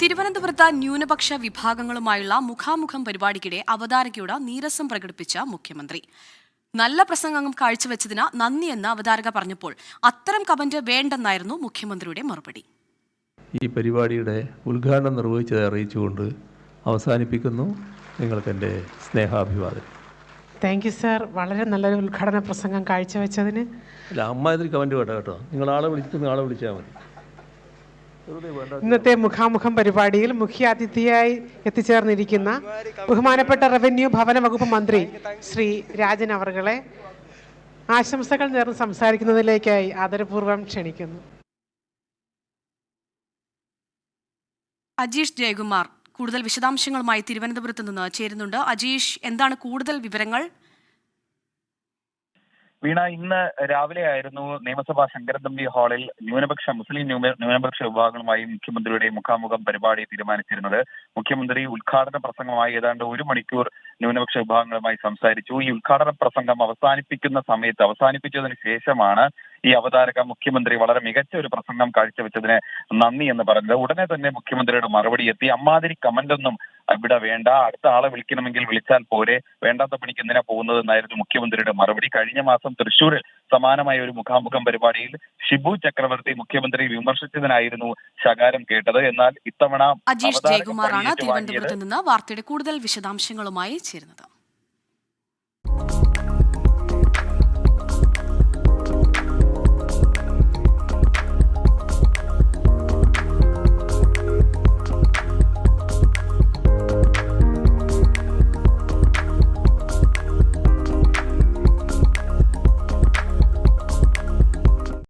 തിരുവനന്തപുരത്ത് ന്യൂനപക്ഷ വിഭാഗങ്ങളുമായുള്ള മുഖാമുഖം പരിപാടിക്കിടെ അവതാരകയോട് നീരസം പ്രകടിപ്പിച്ച മുഖ്യമന്ത്രി. നല്ല പ്രസംഗം കാഴ്ചവെച്ചതിന് നന്ദിയെന്ന് അവതാരക പറഞ്ഞപ്പോൾ അത്തരം കമന്റ് വേണ്ടെന്നായിരുന്നു മുഖ്യമന്ത്രിയുടെ മറുപടി. ഈ പരിപാടിയുടെ ഉദ്ഘാടനം നിർവഹിച്ചത് അറിയിച്ചുകൊണ്ട് അവസാനിപ്പിക്കുന്നു നിങ്ങൾക്ക് എന്റെ സ്നേഹാഭിവാദം താങ്ക് യു സാർ വളരെ നല്ലൊരു ഉദ്ഘാടന പ്രസംഗം കാഴ്ചവെച്ചതിന്. അല്ല അമ്മ ഇതിൽ കമന്റ് വേണ്ട കേട്ടോ. നിങ്ങൾ ആളെ വിളിച്ചിട്ട് ആളെ വിളിച്ചാൽ മതി. ഇന്നത്തെ മുഖാമുഖം പരിപാടിയിൽ മുഖ്യാതിഥിയായി എത്തിച്ചേർന്നിരിക്കുന്ന ബഹുമാനപ്പെട്ട റവന്യൂ ഭവന വകുപ്പ് മന്ത്രി ശ്രീ രാജൻ അവർകളെ ആശംസകൾ നേർന്ന് സംസാരിക്കുന്നതിലേക്കായി ആദരപൂർവം ക്ഷണിക്കുന്നു. അജീഷ് ജയകുമാർ കൂടുതൽ വിശദാംശങ്ങളുമായി തിരുവനന്തപുരത്ത് നിന്ന് ചേരുന്നുണ്ട്. അജീഷ് എന്താണ് കൂടുതൽ വിവരങ്ങൾ? വീണ ഇന്ന് രാവിലെ ആയിരുന്നു നിയമസഭാ ശങ്കരതമ്പി ഹാളിൽ ന്യൂനപക്ഷ മുസ്ലിം ന്യൂനപക്ഷ വിഭാഗങ്ങളുമായി മുഖ്യമന്ത്രിയുടെ മുഖാമുഖം പരിപാടി തീരുമാനിച്ചിരുന്നത്. മുഖ്യമന്ത്രി ഉദ്ഘാടന പ്രസംഗമായി ഏതാണ്ട് ഒരു മണിക്കൂർ ന്യൂനപക്ഷ വിഭാഗങ്ങളുമായി സംസാരിച്ചു. ഈ ഉദ്ഘാടന പ്രസംഗം അവസാനിപ്പിക്കുന്ന സമയത്ത് അവസാനിപ്പിച്ചതിന് ശേഷമാണ് ഈ അവതാരക മുഖ്യമന്ത്രി വളരെ മികച്ച ഒരു പ്രസംഗം കാഴ്ചവെച്ചതിന് നന്ദി എന്ന് പറഞ്ഞത് ഉടനെ തന്നെ മുഖ്യമന്ത്രിയുടെ മറുപടി എത്തി. അമ്മാതിരി കമന്റ് ഒന്നും ഇവിടെ വേണ്ട. അടുത്ത ആളെ വിളിക്കണമെങ്കിൽ വിളിച്ചാൽ പോരെ. വേണ്ടാത്ത പണിക്ക് എന്തിനാ പോകുന്നത് എന്നായിരുന്നു മുഖ്യമന്ത്രിയുടെ മറുപടി. കഴിഞ്ഞ മാസം തൃശൂരിൽ സമാനമായ ഒരു മുഖാമുഖം പരിപാടിയിൽ ഷിബു ചക്രവർത്തി മുഖ്യമന്ത്രി വിമർശിച്ചതിനായിരുന്നു ശകാരം കേട്ടത്. എന്നാൽ ഇത്തവണ അജീഷ് ജയകുമാറാണ് തിരുവനന്തപുരത്ത് നിന്ന് വാർത്തയുടെ കൂടുതൽ വിശദാംശങ്ങളുമായി ചേരുന്നത്.